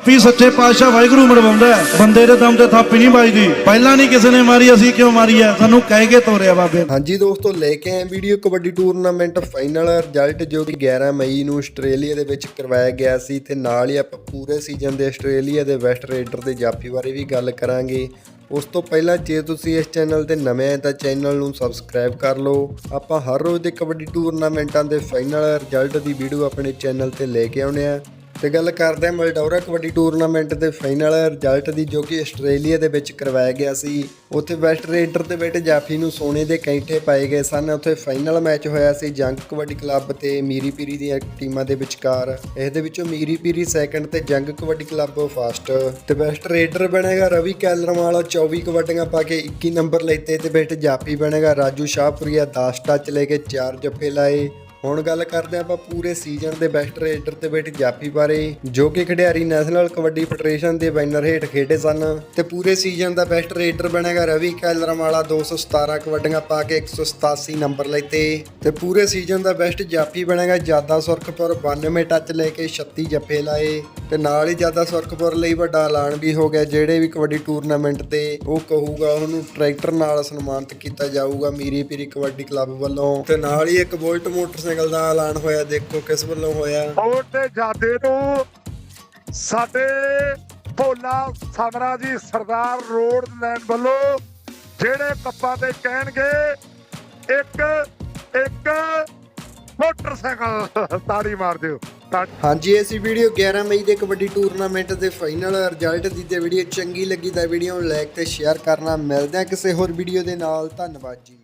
ਵੀ ਸੱਚੇ ਪਾਤਸ਼ਾਹ ਵਾਹਿਗੁਰੂ ਮਰਵਾਉਂਦਾ ਬੰਦੇ ਦੇ ਦਮ ਤੇ ਥਾਪੀ ਨਹੀਂ ਵੱਜਦੀ। ਪਹਿਲਾਂ ਨਹੀਂ ਕਿਸੇ ਨੇ ਮਾਰੀ, ਅਸੀਂ ਕਿਉਂ ਮਾਰੀ ਹੈ? ਸਾਨੂੰ ਕਹਿ ਕੇ ਤੋਰਿਆ ਬਾਬੇ। ਹਾਂਜੀ ਦੋਸਤੋ, ਲੈ ਕੇ ਆਏ video kabaddi tournament final. Result ਜੋ ਕਿ 11 ਮਈ ਨੂੰ ਆਸਟ੍ਰੇਲੀਆ ਦੇ ਵਿੱਚ ਕਰਵਾਇਆ ਗਿਆ ਸੀ। ਤੇ ਨਾਲ ਹੀ ਆਪਾਂ ਪੂਰੇ ਸੀਜ਼ਨ ਦੇ ਆਸਟ੍ਰੇਲੀਆ ਦੇ ਵੈਸਟ ਰੇਡਰ ਦੇ ਜਾਫੀ ਬਾਰੇ ਵੀ ਗੱਲ ਕਰਾਂਗੇ। ਉਸ ਤੋਂ ਪਹਿਲਾਂ ਜੇ ਤੁਸੀਂ ਇਸ ਚੈਨਲ ਤੇ ਨਵੇਂ ਆਏ ਤਾਂ ਚੈਨਲ ਨੂੰ ਸਬਸਕ੍ਰਾਈਬ ਕਰ ਲਓ। ਆਪਾਂ ਹਰ ਰੋਜ਼ ਦੇ ਕਬੱਡੀ ਟੂਰਨਾਮੈਂਟਾਂ ਦੇ ਫਾਈਨਲ ਰਿਜ਼ਲਟ ਦੀ ਵੀਡੀਓ ਆਪਣੇ ਚੈਨਲ ਤੇ ਲੈ ਕੇ ਆਉਂਦੇ ਆ ਤੇ ਗੱਲ ਕਰਦੇ ਹਾਂ ਮਲਡੌਰਾ ਕਬੱਡੀ ਟੂਰਨਾਮੈਂਟ ਦੇ ਫਾਈਨਲ ਰਿਜ਼ਲਟ ਦੀ, ਜੋ ਕਿ ਆਸਟ੍ਰੇਲੀਆ ਦੇ ਵਿੱਚ ਕਰਵਾਇਆ ਗਿਆ ਸੀ। ਉੱਥੇ ਵੈਸਟ ਰੇਡਰ ਦੇ ਵਿੱਚ ਜਾਫੀ ਨੂੰ ਸੋਨੇ ਦੇ ਕੈਂਠੇ ਪਾਏ ਗਏ ਸਨ। ਉੱਥੇ ਫਾਈਨਲ ਮੈਚ ਹੋਇਆ ਸੀ ਜੰਗ ਕਬੱਡੀ ਕਲੱਬ ਤੇ ਮੀਰੀ ਪੀਰੀ ਦੀਆਂ ਟੀਮਾਂ ਦੇ ਵਿਚਕਾਰ। ਇਸ ਦੇ ਵਿੱਚੋਂ ਮੀਰੀ ਪੀਰੀ ਸੈਕੰਡ ਤੇ ਜੰਗ ਕਬੱਡੀ ਕਲੱਬ ਫਸਟ ਤੇ ਵੈਸਟ ਰੇਡਰ ਬਣੇਗਾ ਰਵੀ ਕੈਲਰਵਾਲ 24 ਕਬੱਡੀਆਂ ਪਾ ਕੇ 21 ਨੰਬਰ ਲੈਤੇ ਤੇ ਵਿੱਚ ਜਾਫੀ ਬਣੇਗਾ ਰਾਜੂ ਸ਼ਾਹਪੁਰੀਆ 10 ਟੱਚ ਲੈ ਕੇ 4 ਜੱਫੇ ਲਾਏ। ਹੁਣ ਗੱਲ ਕਰਦੇ ਆਪਾਂ ਪੂਰੇ ਸੀਜ਼ਨ ਦੇ ਬੈਸਟ ਰੇਡਰ ਤੇ ਬੈਠ ਜਾਫੀ ਬਾਰੇ, ਜੋ ਕਿ ਖਿਡਾਰੀ ਨੈਸ਼ਨਲ ਕਬੱਡੀ ਫੈਡਰੇਸ਼ਨ ਦੇ ਬੈਨਰ ਹੇਠ ਖੇਡੇ ਸਨ ਤੇ ਪੂਰੇ ਸੀਜ਼ਨ ਦਾ ਬੈਸਟ ਰੇਡਰ ਬਣੇਗਾ ਰਵੀ ਕੈਲਰਮ ਵਾਲਾ 217 ਕਬੱਡੀਆਂ ਪਾ ਕੇ 187 ਨੰਬਰ ਲੈਤੇ ਤੇ। ਪੂਰੇ ਸੀਜ਼ਨ ਦਾ ਬੈਸਟ ਜਾਫੀ ਬਣੇਗਾ ਜਾਦਾ ਸੁਰਖਪੁਰ 92 ਟੱਚ ਲੈ ਕੇ 36 ਜੱਫੇ ਲਾਏ। ਤੇ ਨਾਲ ਹੀ ਜ਼ਿਆਦਾ ਸੁਰਖਪੁਰ ਲਈ ਵੱਡਾ ਐਲਾਨ ਵੀ ਹੋ ਗਿਆ, ਜਿਹੜੇ ਵੀ ਕਬੱਡੀ ਟੂਰਨਾਮੈਂਟ ਤੇ ਉਹ ਕਹੂਗਾ, ਉਹਨੂੰ ਟਰੈਕਟਰ ਨਾਲ ਸਨਮਾਨਿਤ ਕੀਤਾ ਜਾਊਗਾ ਮੀਰੀ ਪੀਰੀ ਕਬੱਡੀ ਕਲੱਬ ਵੱਲੋਂ। ਤੇ ਨਾਲ ਹੀ ਇੱਕ ਬੁਲਟ ਮੋਟਰਸਾਈਕਲ ਦਾ ਐਲਾਨ ਹੋਇਆ, ਦੇਖੋ ਕਿਸ ਵੱਲੋਂ ਹੋਇਆ। ਔਰ ਤੇ ਜਾਦੇ ਨੂੰ ਸਾਡੇ ਭੋਲਾ ਸਮਰਾ ਜੀ ਸਰਦਾਰ ਰੋਡ ਲੈਂਡ ਵੱਲੋਂ ਜਿਹੜੇ ਕੱਪਾਂ ਤੇ ਕਹਿਣਗੇ ਇੱਕ ਇੱਕ ਮੋਟਰਸਾਈਕਲ ਤਾੜੀ ਮਾਰ ਦਿਓ। ਤਾਂ ਹਾਂਜੀ, ਇਹ ਸੀ ਵੀਡੀਓ 11 ਮਈ ਦੇ ਕਬੱਡੀ ਟੂਰਨਾਮੈਂਟ ਦੇ ਫਾਈਨਲ ਰਿਜ਼ਲਟ ਦੀ ਤੇ ਵੀਡੀਓ ਚੰਗੀ ਲੱਗੀ ਤਾਂ ਵੀਡੀਓ ਨੂੰ ਲਾਈਕ ਤੇ ਸ਼ੇਅਰ ਕਰਨਾ। ਮਿਲਦੇ ਆ ਕਿਸੇ ਹੋਰ ਵੀਡੀਓ ਦੇ ਨਾਲ। ਧੰਨਵਾਦ ਜੀ।